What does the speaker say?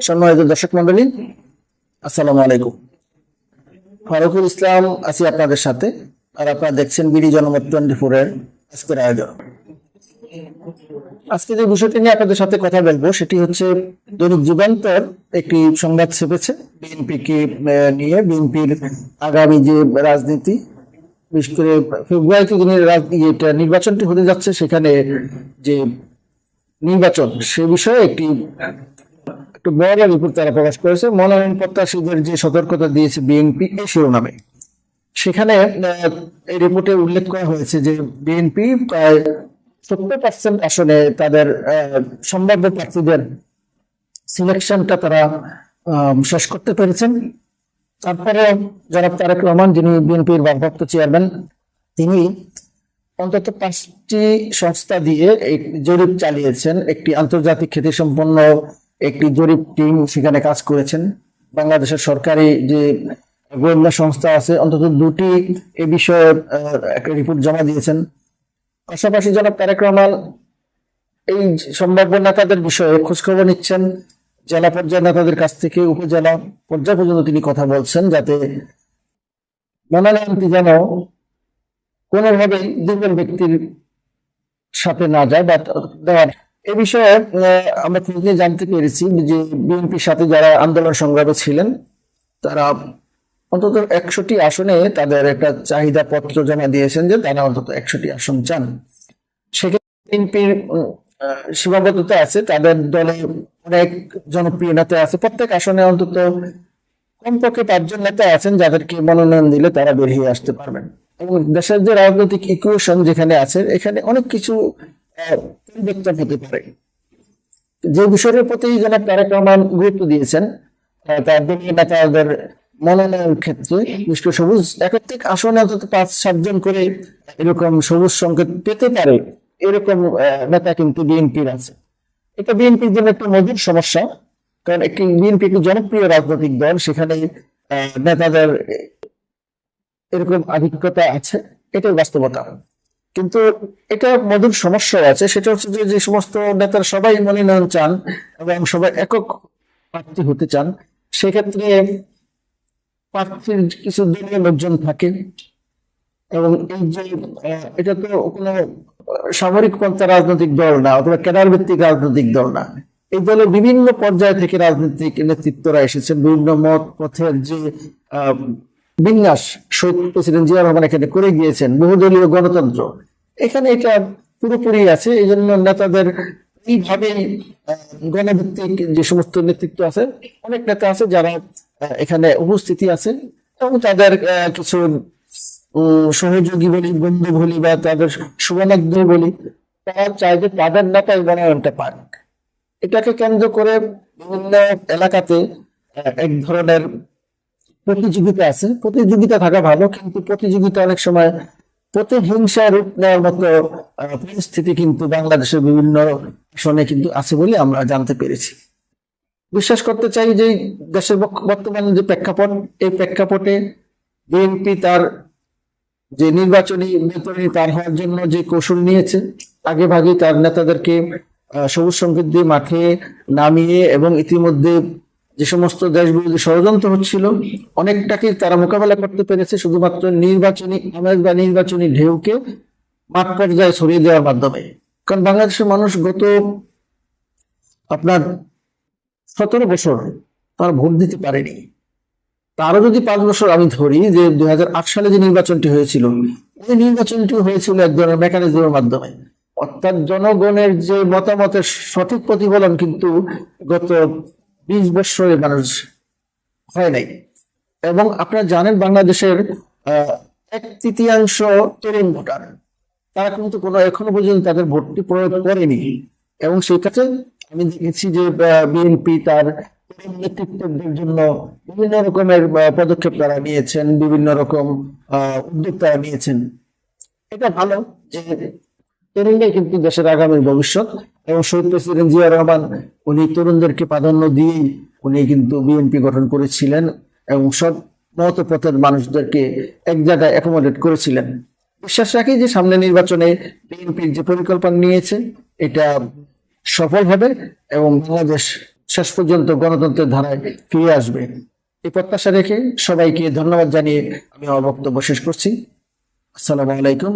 সম্মানিত দর্শক মন্ডলী, আসসালামু আলাইকুম। ফারুকুল ইসলাম, আছি আপনাদের সাথে। আর আপনারা দেখছেন বিডি জনমত টোয়েন্টি ফোর এর আজকের আয়োজন। আজকে যে বিষয়টি নিয়ে আপনাদের সাথে কথা বলব, সেটি হচ্ছে দৈনিক যুগান্তর একটি সংবাদ ছেপেছে। বিএনপি কে নিয়ে বিএনপির আগামী যে রাজনীতি, বিশেষ করে ফেব্রুয়ারিতে রাজ- ইয়েটা, নির্বাচনটি হতে যাচ্ছে, সেখানে যে নির্বাচন, সে বিষয়ে একটি একটু বড় রিপোর্ট তারা প্রকাশ করেছে। মনোনয়ন প্রত্যাশীদের যে সতর্কতা দিয়েছে বিএনপি এই শিরোনামে। সেখানে এই রিপোর্টে উল্লেখ করা হয়েছে যে বিএনপি প্রায় সত্তর পার্সেন্ট আসনে তাদের সম্ভাব্য প্রার্থীদের সিলেকশনটা তারা শেষ করতে পেরেছেন। তারপরে জনাব তারেক রহমান, যিনি বিএনপির ভারপ্রাপ্ত চেয়ারম্যান তিনি অন্তত পাঁচটি সংস্থা দিয়ে জরিপ চালিয়েছেন। একটি আন্তর্জাতিক খ্যাতিসম্পন্ন একটি জরিপ টিম সেখানে কাজ করেছেন। বাংলাদেশের সরকারি যে গোয়েন্দা সংস্থা আছে, অন্তত দুটি এ বিষয়ে একটা রিপোর্ট জমা দিয়েছেন। পাশাপাশি জনাব তারেক রহমান এই সম্ভাব্য নেতাদের বিষয়ে খোঁজখবর নিচ্ছেন। জেলা পর্যায়ের নেতাদের কাছ থেকে উপজেলা পর্যায় পর্যন্ত তিনি কথা বলছেন যাতে মনোনয়নটি যেন কোনোভাবেই দুর্বল ব্যক্তির সাথে না যায় বা দেওয়ার এ বিষয়ে আমরা খোঁজ জানতে পেরেছি যে বিএনপির সাথে যারা আন্দোলন সংগ্রামে ছিলেন, তারা অন্তত একশোটি আসনে তাদের একটা চাহিদা পত্র জমা দিয়েছেন যে তারা অন্তত একশোটি আসন চান। সেক্ষেত্রে বিএনপির সীমাবদ্ধতা আছে, তাদের দলে অনেক জনপ্রিয় নেতা আছে, প্রত্যেক আসনে অন্তত কমপক্ষে পাঁচজন নেতা আছেন যাদেরকে মনোনয়ন দিলে তারা বেরিয়ে আসতে পারবেন। এবং দেশের যে রাজনৈতিক ইকুয়েশন যেখানে আছে, এখানে অনেক কিছু হতে পারে। যে বিষয়ের প্রতি রহমান গুরুত্ব দিয়েছেন মনোনয়নের ক্ষেত্রে মিষ্টি সবুজ আসনে অন্তত পাঁচ সাতজন করে এরকম সবুজ সংকেত পেতে পারে এরকম নেতা কিন্তু বিএনপির আছে। এটা বিএনপির জন্য একটা মধুর সমস্যা, কারণ একটি বিএনপি একটি জনপ্রিয় রাজনৈতিক দল, সেখানে নেতাদের এরকম আধিক্যতা আছে এটাই বাস্তবতা। কিন্তু এটা মধুর সমস্যা আছে, সেটা হচ্ছে যে সমস্ত নেতারা সবাই মনোনয়ন চান এবং সবাই একক প্রার্থী হতে চান, সেক্ষেত্রে প্রার্থীর কিছু দলীয় লোকজন থাকে এবং এই যে এটা তো কোনো সামরিক পন্থা রাজনৈতিক দল না অথবা ক্যাডার ভিত্তিক রাজনৈতিক দল না। এই দলের বিভিন্ন পর্যায় থেকে রাজনৈতিক নেতৃত্বরা এসেছেন, বিভিন্ন মত পথের যে বিন্যাস শহীদ প্রেসিডেন্ট জিয়া রহমান এখানে করে গিয়েছেন, বহুদলীয় গণতন্ত্র। এখানে এটা পুরোপুরি আছে এই জন্য নেতাদের এইভাবে গণভিত্তিক যে সমস্ত নেতৃত্ব আছে, অনেক নেতা আছে যারা এখানে উপস্থিতি আছে এবং তাদের কিছু সহযোগী বলি, বন্ধু বলি বা তাদের শুভানাগ্রহ বলি, তারা চায় যে তাদের নেতা এই মনোনয়নটা পাক। এটাকে কেন্দ্র করে বিভিন্ন এলাকাতে এক ধরনের প্রতিযোগিতা আছে। প্রতিযোগিতা থাকা ভালো, কিন্তু প্রতিযোগিতা অনেক সময় প্রতিহিংসা রূপ নেওয়ার মতো পরিস্থিতি কিন্তু বাংলাদেশের বিভিন্ন আসনে কিন্তু আছে বলে আমরা জানতে পেরেছি। বিশ্বাস করতে চাই যে দেশের বর্তমান যে প্রেক্ষাপট, এই প্রেক্ষাপটে বিএনপি তার যে নির্বাচনী বিতরণী পার হওয়ার জন্য যে কৌশল নিয়েছে, আগে ভাগে তার নেতাদেরকে সবুজ সংকেত দিয়ে মাঠে নামিয়ে এবং ইতিমধ্যে যে সমস্ত দেশ বিরোধী ষড়যন্ত্র হচ্ছিল, অনেকটাকে তারা মোকাবেলা করতে পেরেছে, শুধুমাত্র নির্বাচনী আমেজ বা নির্বাচনী ঢেউকে মাঠ পর্যায়ে ছড়িয়ে দেওয়ার মাধ্যমে। কারণ বাংলাদেশের মানুষ গত আপনার সতেরো বছর তারা ভোট দিতে পারেনি। তারও যদি পাঁচ বছর আমি ধরি যে দুই হাজার আট সালে যে নির্বাচনটি হয়েছিল, এই নির্বাচনটি হয়েছিল এক ধরনের মেকানিজমের মাধ্যমে। অর্থাৎ জনগণের যে মতামতের সঠিক প্রতিফলন কিন্তু গত বিশ বছরে মানুষ হয় নাই। এবং আপনারা জানেন বাংলাদেশের এক তৃতীয়াংশ তরুণ ভোটার। তারা কিন্তু কোনো এখনও পর্যন্ত তাদের ভোটটি প্রয়োগ করেনি। এবং সেই ক্ষেত্রে আমি দেখেছি যে বিএনপি তার তরুণ নেতৃত্বদের জন্য বিভিন্ন রকমের পদক্ষেপ তারা নিয়েছেন, বিভিন্ন রকম উদ্যোগ তারা নিয়েছেন। এটা ভালো যে তরুণরাই কিন্তু দেশের আগামী ভবিষ্যৎ এবং শহীদ প্রেসিডেন্ট জিয়া রহমান, উনি তরুণদেরকে প্রাধান্য দিয়েই উনি কিন্তু বিএনপি গঠন করেছিলেন এবং সব মত পথের মানুষদেরকে এক জায়গায় অ্যাকোমোডেট করেছিলেন। বিশ্বাস রাখি যে সামনে নির্বাচনে বিএনপির যে পরিকল্পনা নিয়েছে, এটা সফল হবে এবং বাংলাদেশ শেষ পর্যন্ত গণতন্ত্রের ধারায় ফিরে আসবে। এই প্রত্যাশা রেখে সবাইকে ধন্যবাদ জানিয়ে আমি আমার বক্তব্য শেষ করছি। আসসালামু আলাইকুম।